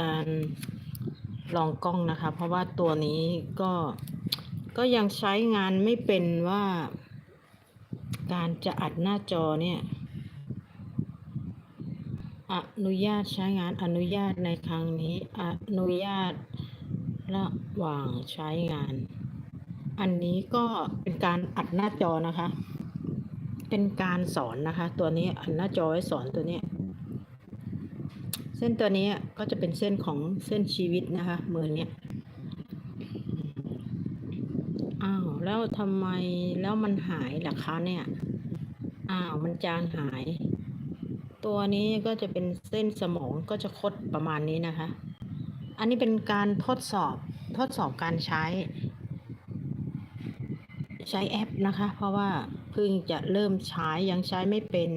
การลองกล้องนะคะ เพราะว่าตัวนี้ก็ก็ยังใช้งานไม่เป็นว่า การจะอัดหน้าจอเนี่ย อนุญาตใช้งานอนุญาตในครั้งนี้ อนุญาตระหว่างใช้งาน อันนี้ก็เป็นการอัดหน้าจอนะคะ เป็นการสอนนะคะ ตัวนี้อัดหน้าจอไว้สอนตัวนี้ ส้นตัวนี้ก็จะเป็นเส้นของเส้นชีวิตนะคะมือเนี้ยอ้าวแล้วทำไมแล้วมันหายล่ะคะเนี่ยอ้าวมันจางหาย ตัวนี้ก็จะเป็นเส้นสมองก็จะคดประมาณนี้นะคะ อันนี้เป็นการทดสอบทดสอบการใช้ ใช้แอปนะคะ เพราะว่าเพิ่งจะเริ่มใช้ยังใช้ไม่เป็น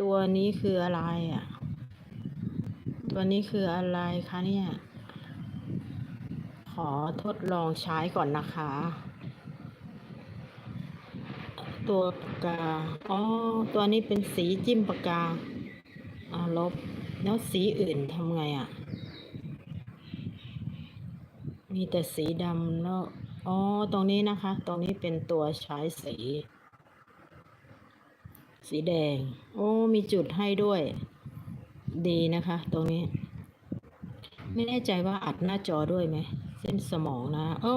ตัวนี้คืออะไรอะ ตัวนี้คืออะไรคะเนี่ย ขอทดลองใช้ก่อนนะคะ ตัวปากกา อ๋อ ตัวนี้เป็นสีจิ้มปากกาอ่าลบ แล้วสีอื่นทำไงอะ มีแต่สีดำแล้ว อ๋อ ตรงนี้นะคะ ตรงนี้เป็นตัวใช้สี สีแดง โอ้ มีจุดให้ด้วย ดีนะคะ ตรงนี้ ไม่แน่ใจว่าอัดหน้าจอด้วยไหม เส้นสมองนะ โอ้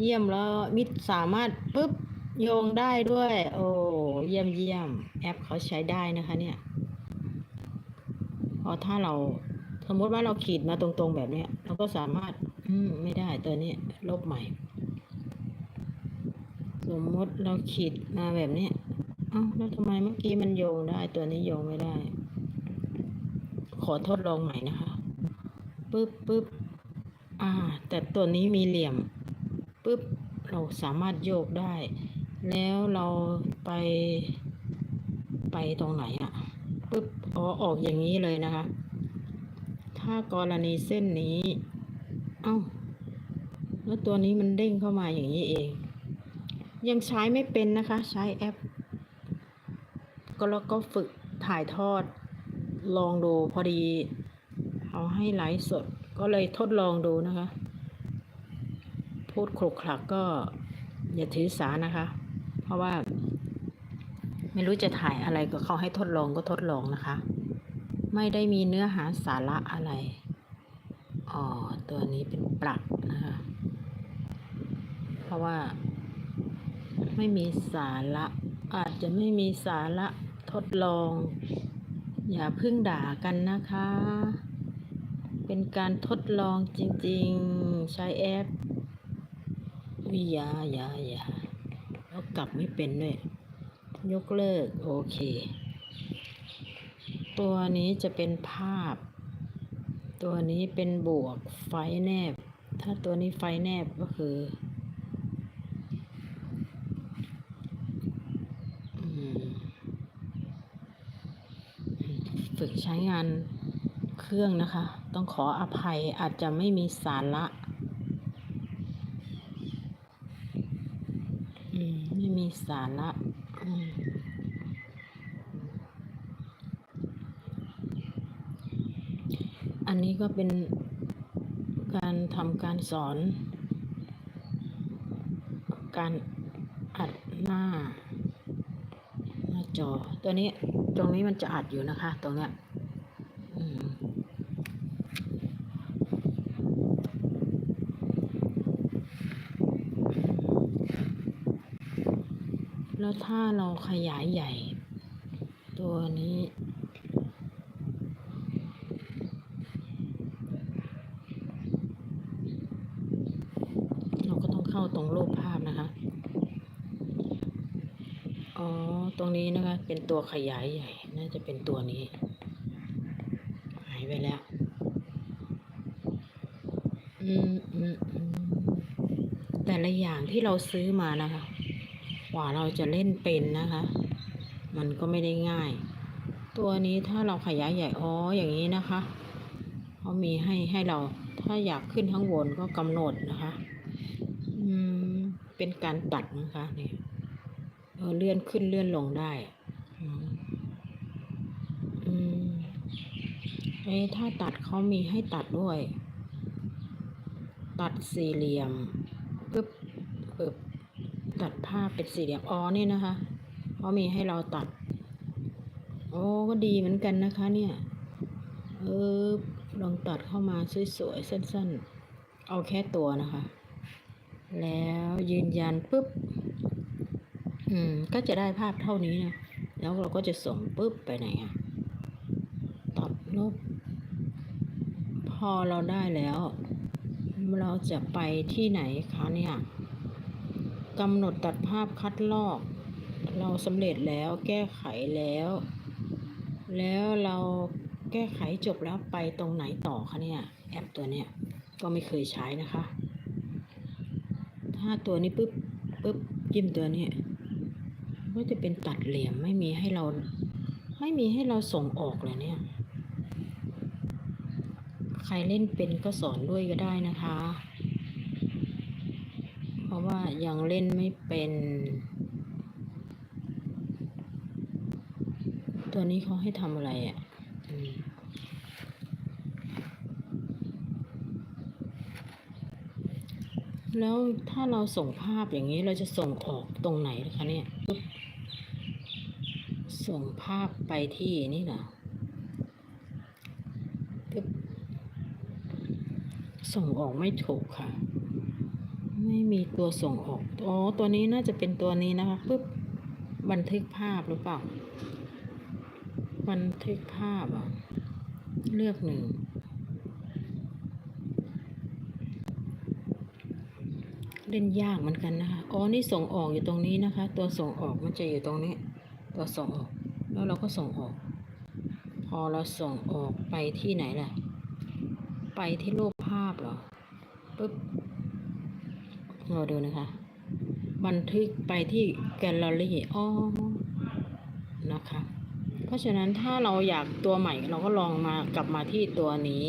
เยี่ยมแล้วมิดสามารถปุ๊บโยงได้ด้วย โอ้ เยี่ยมเยี่ยมแอปเขาใช้ได้นะคะเนี่ยพอถ้าเราสมมติว่าเราขีดมาตรงๆแบบเนี้ยเราก็สามารถ อืมไม่ได้ตัวนี้ลบใหม่ สมมติเราขีดมาแบบนี้เอ้าแล้วทำไมเมื่อกี้มันโยงได้ตัวนี้โยงไม่ได้ ขอทดลองใหม่นะคะปึ๊บปึ๊บอ่า แต่ตัวนี้มีเหลี่ยมปึ๊บเราสามารถโยกได้ แล้วเราไป ไปตรงไหนอะปึ๊บอ๋อออกอย่างนี้เลยนะคะ ถ้ากรณีเส้นนี้ เอ้า แล้วตัวนี้มันเด้งเข้ามาอย่างนี้เอง ยังใช้ไม่เป็นนะคะ ใช้แอป ก็แล้วก็ฝึกถ่ายทอด ลองดูพอดีเอาให้ไลฟ์สดก็เลยทดลองดูนะคะ พูดคลุกคลักก็อย่าถือสานะคะ เพราะว่า ไม่รู้จะถ่ายอะไรก็เขาให้ทดลองก็ทดลองนะคะ ไม่ได้มีเนื้อหาสาระอะไรอ๋อตัวนี้เป็นปลักนะคะ เพราะว่า ไม่มีสาระอาจจะไม่มีสาระทดลอง อย่าพึ่งด่ากันนะคะ เป็นการทดลองจริงๆ ใช้แอปวิยาอย่าอย่าแล้วกลับไม่เป็นด้วย ยกเลิก โอเค ตัวนี้จะเป็นภาพ ตัวนี้เป็นบวกไฟแนบ ถ้าตัวนี้ไฟแนบก็คือม ฝึก ใช้งานเครื่องนะคะ ต้องขออภัยอาจจะไม่มีสาระมไม่มีสาระอันนี้ก็เป็นการทำการสอน การอัดหน้า จอ ตัวนี้ตรงนี้มันจะอัดอยู่นะคะ ตรงเนี้ยแล้วถ้าเราขยายใหญ่ ตัวนี้เราก็ต้องเข้าตรงรูปภาพนะคะ อ๋อ ตรงนี้นะคะ เป็นตัวขยายใหญ่ น่าจะเป็นตัวนี้ หายไปแล้ว อืมอืมอืมแต่ละอย่างที่เราซื้อมานะคะกว่าเราจะเล่นเป็นนะคะ มันก็ไม่ได้ง่าย ตัวนี้ถ้าเราขยายใหญ่อ๋ออย่างนี้นะคะเขามีให้ให้เราถ้าอยากขึ้นข้างบนก็กำหนดนะคะ อืม เป็นการตัดนะคะนี่ เออเลื่อนขึ้นเลื่อนลงได้อืมเอ๊ะถ้าตัดเขามีให้ตัดด้วย ตัดสี่เหลี่ยมปึ๊บปึ๊บตัดภาเป็นสี่เหลี่ยมอ๋อนี่นะคะเขามีให้เราตัด โอ้ก็ดีเหมือนกันนะคะ เนี่ย เออลองตัดเข้ามาสวยๆสั้น ๆ เอาแค่ตัวนะคะ แล้วยืนยันปุ๊บ อืม ก็จะได้ภาพเท่านี้นะ แล้วเราก็จะส่งปุ๊บไปไหนอะตัดลบพอเราได้แล้ว เราจะไปที่ไหนคะเนี่ยกำหนดตัดภาพคัดลอก เราสำเร็จแล้วแก้ไขแล้ว แล้วเราแก้ไขจบแล้วไปตรงไหนต่อคะเนี่ย แอปตัวเนี้ยก็ไม่เคยใช้นะคะ ถ้าตัวนี้ปุ๊บปุ๊บจิ้มตัวนี้ ก็จะเป็นตัดเหลี่ยมไม่มีให้เรา ไม่มีให้เราส่งออกเลยเนี่ย ใครเล่นเป็นก็สอนด้วยก็ได้นะคะ เพราะว่ายังเล่นไม่เป็น ตัวนี้เขาให้ทำอะไรอะ่ะอืม แล้วถ้าเราส่งภาพอย่างนี้เราจะส่งออกตรงไหนคะเนี่ย ส่งภาพไปที่นี่เหรอส่งออกไม่ถูกค่ะ ไม่มีตัวส่งออก อ๋อ ตัวนี้น่าจะเป็นตัวนี้นะคะปึ๊บบันทึกภาพหรือเปล่า บันทึกภาพอะ เลือกหนึ่ง เล่นยากเหมือนกันนะคะ อ๋อ นี่ส่งออกอยู่ตรงนี้นะคะ ตัวส่งออกมันจะอยู่ตรงนี้ ตัวส่งออก แล้วเราก็ส่งออก พอเราส่งออกไปที่ไหนล่ะ ไปที่รูปภาพเหรอ ปึ๊บ เราดูนะคะ บันทึกไปที่แกลเลอรี่ อ๋อ นะคะ เพราะฉะนั้นถ้าเราอยากตัวใหม่เราก็ลองมากลับมาที่ตัวนี้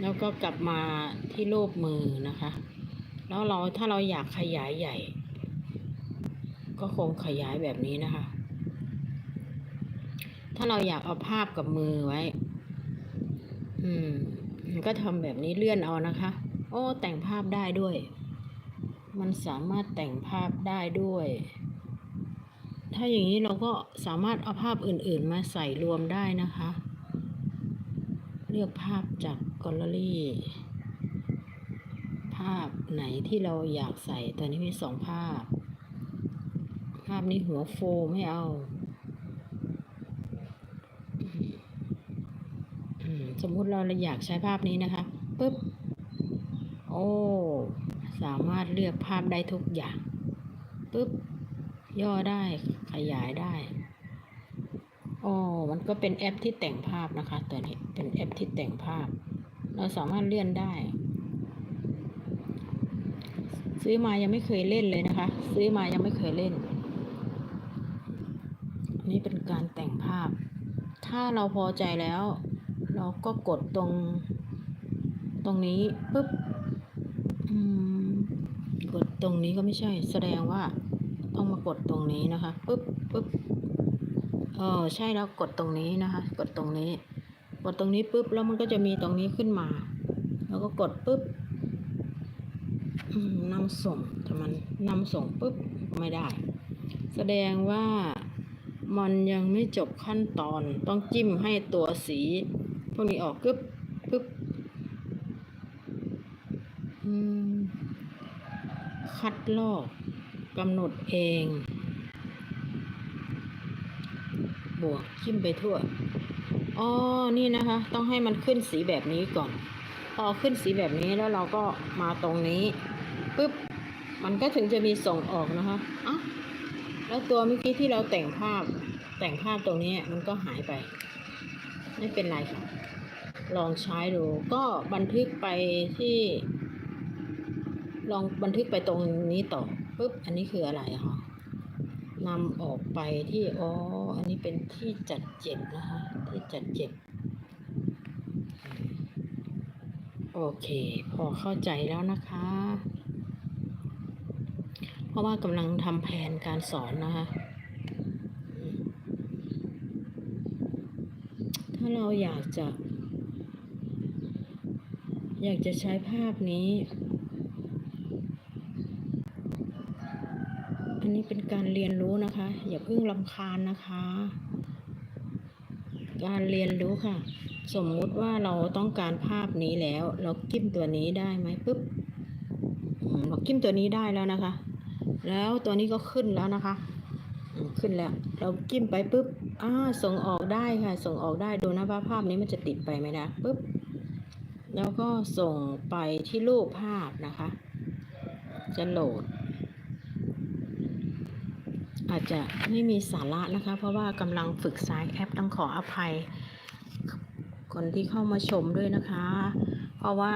แล้วก็กลับมาที่รูปมือนะคะ แล้วเราถ้าเราอยากขยายใหญ่ ก็คงขยายแบบนี้นะคะ ถ้าเราอยากเอาภาพกับมือไว้ อืม ก็ทำแบบนี้เลื่อนเอานะคะ โอ้ แต่งภาพได้ด้วย มันสามารถแต่งภาพได้ด้วย ถ้าอย่างนี้เราก็สามารถเอาภาพอื่น ๆ มาใส่รวมได้นะคะ เลือกภาพจากแกลเลอรี่ ภาพ ไหนที่เราอยากใส่ ตอนนี้มีสองภาพ ภาพนี้หัวโฟไม่เอาสมมุติเราอยากใช้ภาพนี้นะคะปุ๊บ โอ้ สามารถเลือกภาพได้ทุกอย่างปุ๊บ ย่อได้ขยายได้โอ๋อมันก็เป็นแอปที่แต่งภาพนะคะ ตัวนี้เป็นแอปที่แต่งภาพ เราสามารถเลื่อนได้ ซื้อมายังไม่เคยเล่นเลยนะคะ ซื้อมายังไม่เคยเล่น อันนี้เป็นการแต่งภาพ ถ้าเราพอใจแล้ว เราก็กดตรง ตรงนี้ปุ๊บอืมกดตรงนี้ก็ไม่ใช่ แสดงว่าต้องมากดตรงนี้นะคะปุ๊บปุ๊บเออใช่แล้วกดตรงนี้นะคะ กดตรงนี้ กดตรงนี้ปุ๊บแล้วมันก็จะมีตรงนี้ขึ้นมา แล้วก็กดปุ๊บ นำส่งแต่มันนำส่งปุ๊บไม่ได้ แสดงว่ามันยังไม่จบขั้นตอนต้องจิ้มให้ตัวสี พวกนี้ออกกึ๊บปึ๊บคัดลอกกำหนดเอง บวกจิ้มไปทั่วอ๋อนี่นะคะ ต้องให้มันขึ้นสีแบบนี้ก่อนพอขึ้นสีแบบนี้แล้วเราก็มาตรงนี้ ปุ๊บ มันก็ถึงจะมีส่งออกนะคะอะแล้วตัวเมื่อกี้ที่เราแต่งภาพ แต่งภาพตรงนี้มันก็หายไป ไม่เป็นไรค่ะ ลองใช้ดู ก็บันทึกไปที่ ลองบันทึกไปตรงนี้ต่อปุ๊บ อันนี้คืออะไรคะนำออกไปที่อ๋ออันนี้เป็นที่จัดเจ็บนะคะ ที่จัดเจ็บโอเค พอเข้าใจแล้วนะคะ เพราะว่ากำลังทำแผนการสอนนะคะ ถ้าเราอยากจะ อยากจะใช้ภาพนี้ อันนี้เป็นการเรียนรู้นะคะ อย่าเพิ่งลำคาญนะคะ การเรียนรู้ค่ะ สมมุติว่าเราต้องการภาพนี้แล้ว เรากิ้มตัวนี้ได้ไหมปุ๊บเรากิ้มตัวนี้ได้แล้วนะคะ แล้วตัวนี้ก็ขึ้นแล้วนะคะ ขึ้นแล้ว เรากิ้มไปปุ๊บอ่าส่งออกได้ค่ะ ส่งออกได้ดูนะว่าภาพนี้มันจะติดไปไหมนะปุ๊บแล้วก็ส่งไปที่รูปภาพนะคะ จะโหลด อาจจะไม่มีสาระนะคะ เพราะว่ากำลังฝึกใช้แอปต้องขออภัยคนที่เข้ามาชมด้วยนะคะ เพราะว่า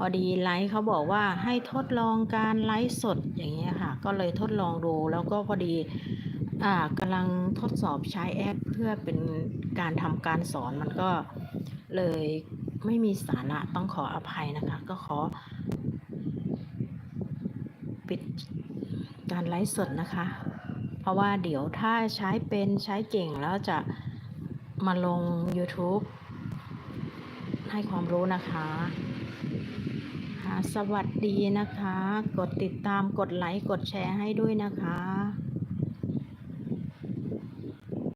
พอดีไลฟ์เขาบอกว่าให้ทดลองการไลฟ์สดอย่างเงี้ยค่ะ ก็เลยทดลองดูแล้วก็พอดีอ่ากำลังทดสอบใช้แอปเพื่อเป็นการทำการสอนมันก็เลยไม่มีสาระต้องขออภัยนะคะ ก็ขอ ปิดการไลฟ์สดนะคะ เพราะว่าเดี๋ยวถ้าใช้เป็นใช้เก่งแล้วจะมาลง YouTube ให้ความรู้นะคะค่ะ สวัสดีนะคะ กดติดตามกดไลค์กดแชร์ให้ด้วยนะคะ